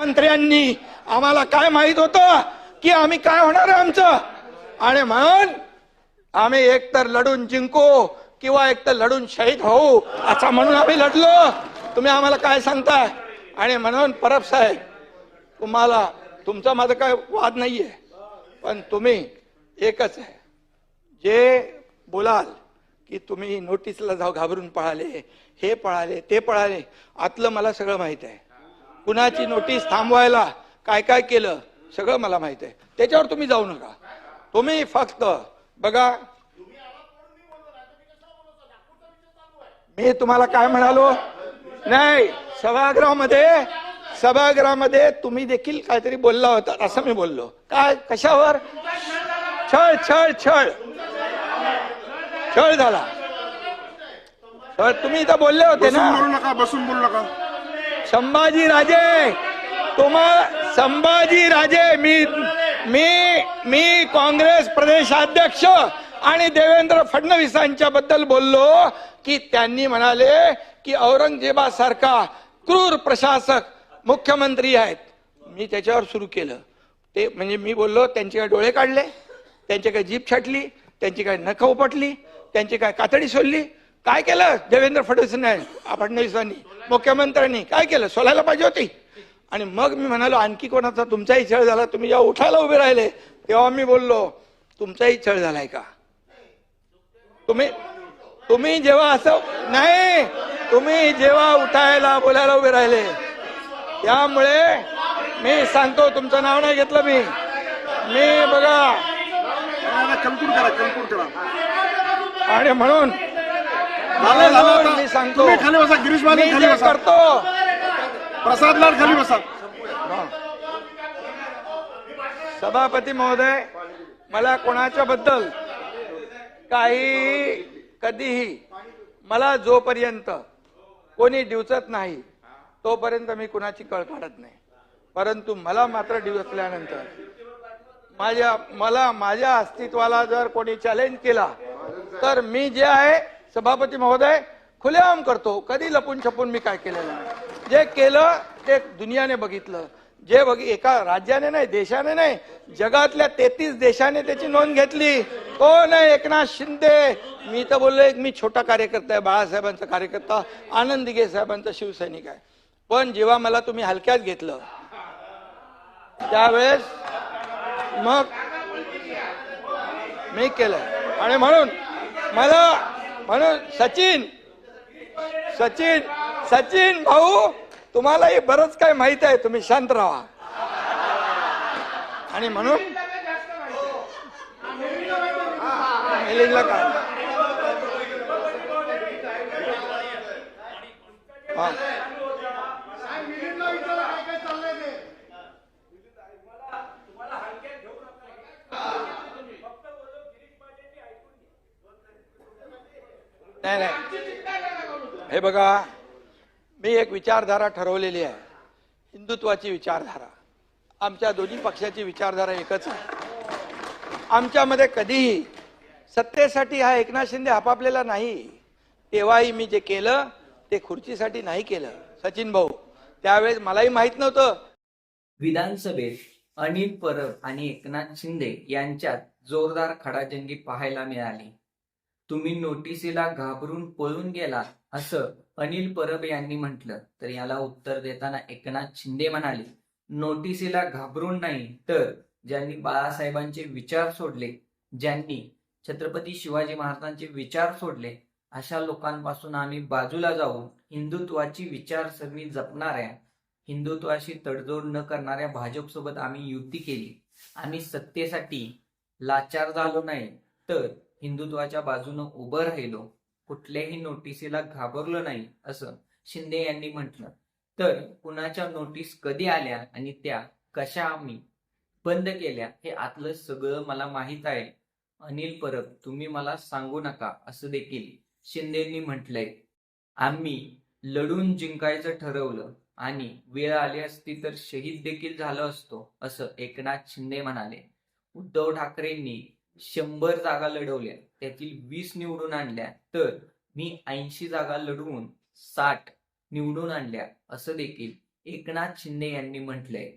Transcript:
मंत्र्यांनी आम्हाला काय माहीत होतं की आम्ही काय होणार आहे आमचं? आणि म्हणून आम्ही एकतर लढून जिंकू किंवा एकतर लढून शहीद होऊ असं म्हणून आम्ही लढलो. तुम्ही आम्हाला काय सांगताय? आणि म्हणून परब साहेब तुम्हाला तुमचा माझा काय वाद नाहीये पण तुम्ही एकच आहे. जे बोलाल की तुम्ही नोटीसला जाऊ घाबरून पळाले हे पळाले ते पळाले आतलं मला सगळं माहीत आहे. कुणाची नोटीस थांबवायला काय काय केलं सगळं मला माहीत आहे. त्याच्यावर तुम्ही जाऊ नका. तुम्ही फक्त बघा मी तुम्हाला काय म्हणालो? नाही सभागृहामध्ये सभागृहामध्ये तुम्ही देखील काहीतरी बोलला होता असं मी बोललो. काय कशावर? छळ छळ छळ. छळ झाला. तुम्ही इथं बोलले होते ना. बोलू नका बसून बोलू नका. संभाजी राजे तुम्हा संभाजी राजे मी मी मी काँग्रेस प्रदेशाध्यक्ष आणि देवेंद्र फडणवीसांच्या बद्दल बोललो की त्यांनी म्हणाले की औरंगजेबासारखा क्रूर प्रशासक मुख्यमंत्री आहेत. मी त्याच्यावर सुरू केलं. ते म्हणजे मी बोललो त्यांचे काय डोळे काढले त्यांची काय जीप छाटली त्यांची काय नखं उपटली त्यांची काय कातडी सोडली काय केलं देवेंद्र फडणवीसांनी फडणवीसांनी? मुख्यमंत्र्यांनी. काय केलं? सोलायला पाहिजे होती. आणि मग मी म्हणालो आणखी कोणाचा तुमचाही छळ झाला तुम्ही जेव्हा उठायला उभे राहिले तेव्हा मी बोललो तुमचाही छळ झालाय का? तुम्ही तुम्ही जेव्हा असं नाही तुम्ही जेव्हा उठायला बोलायला उभे राहिले त्यामुळे मी सांगतो तुमचं नाव नाही घेतलं मी. मी बघा. आणि म्हणून झालं, झालं म्हणून आता. मी सांगतो. तुम्ही खाली बसा गिरीश महाजन खाली बसा. करतो. प्रसाद लाड खाली बसा. सभापती महोदय मला कोणाच्या बद्दल काही कधीही मला जोपर्यंत कोणी डिवचत नाही तोपर्यंत मी कुणाची कळ काढत नाही. परंतु मला मात्र डिवचल्यानंतर माझ्या मला माझ्या अस्तित्वाला जर कोणी चॅलेंज केला तर मी जे आहे सभापती महोदय खुलेआम करतो. कधी लपून छपून मी काय केलेलं नाही. जे केलं ते दुनियाने बघितलं. जे बघ एका राज्याने नाही देशाने नाही जगातल्या तेहतीस देशाने त्याची नोंद घेतली. हो कोण आहे एकनाथ शिंदे. मी तर बोललो एक मी छोटा कार्यकर्ता आहे बाळासाहेबांचा कार्यकर्ता आनंद दिघे साहेबांचा शिवसैनिक आहे. पण जेव्हा मला तुम्ही हलक्यात घेतलं त्यावेळेस मग मी केलं. आणि म्हणून मला म्हणून सचिन सचिन सचिन भाऊ तुम्हालाही बरंच काय माहीत आहे तुम्ही शांत राहा. आणि म्हणून मेलिंगला काय हा. नाही नाही. हे बघा मी एक विचारधारा ठरवलेली आहे. हिंदुत्वाची विचारधारा. आमच्या दोन्ही पक्षाची विचारधारा एकच आहे. आमच्यामध्ये कधीही सत्तेसाठी हा एकनाथ शिंदे आपापलेला नाही. तेव्हाही मी जे केलं ते खुर्चीसाठी नाही केलं. सचिन भाऊ त्यावेळेस मलाही माहीत नव्हतं. विधानसभेत अनिल परब आणि एकनाथ शिंदे यांच्यात जोरदार खडाजंगी पाहायला मिळाली. तुम्ही नोटिसीला घाबरून पळून गेला असं अनिल परब यांनी म्हटलं. तर याला उत्तर देताना एकनाथ शिंदे म्हणाले नोटिसीला घाबरून नाही तर ज्यांनी बाळासाहेबांचे विचार सोडले ज्यांनी छत्रपती शिवाजी महाराजांचे विचार सोडले अशा लोकांपासून आम्ही बाजूला जाऊन हिंदुत्वाची विचारसरणी जपणाऱ्या हिंदुत्वाशी तडजोड न करणाऱ्या भाजपसोबत आम्ही युती केली. आम्ही सत्तेसाठी लाचार झालो नाही तर हिंदुत्वाच्या बाजूनं उभं राहिलो कुठल्याही नोटिसीला घाबरलो नाही असं शिंदे यांनी म्हटलं. तर कुणाच्या नोटीस कधी आल्या आणि त्या कशा आम्ही बंद केल्या हे आतलं सगळं मला माहीत आहे. अनिल परब तुम्ही मला सांगू नका असं देखील शिंदेंनी म्हटलंय. आम्ही लढून जिंकायचं ठरवलं आणि वेळ आली असती तर शहीद देखील झालो असतो असं एकनाथ शिंदे म्हणाले. उद्धव ठाकरेंनी शंभर जागा लढवल्या त्यातील वीस निवडून आणल्या तर मी ऐंशी जागा लढवून साठ निवडून आणल्या असं देखील एकनाथ शिंदे यांनी म्हटलंय.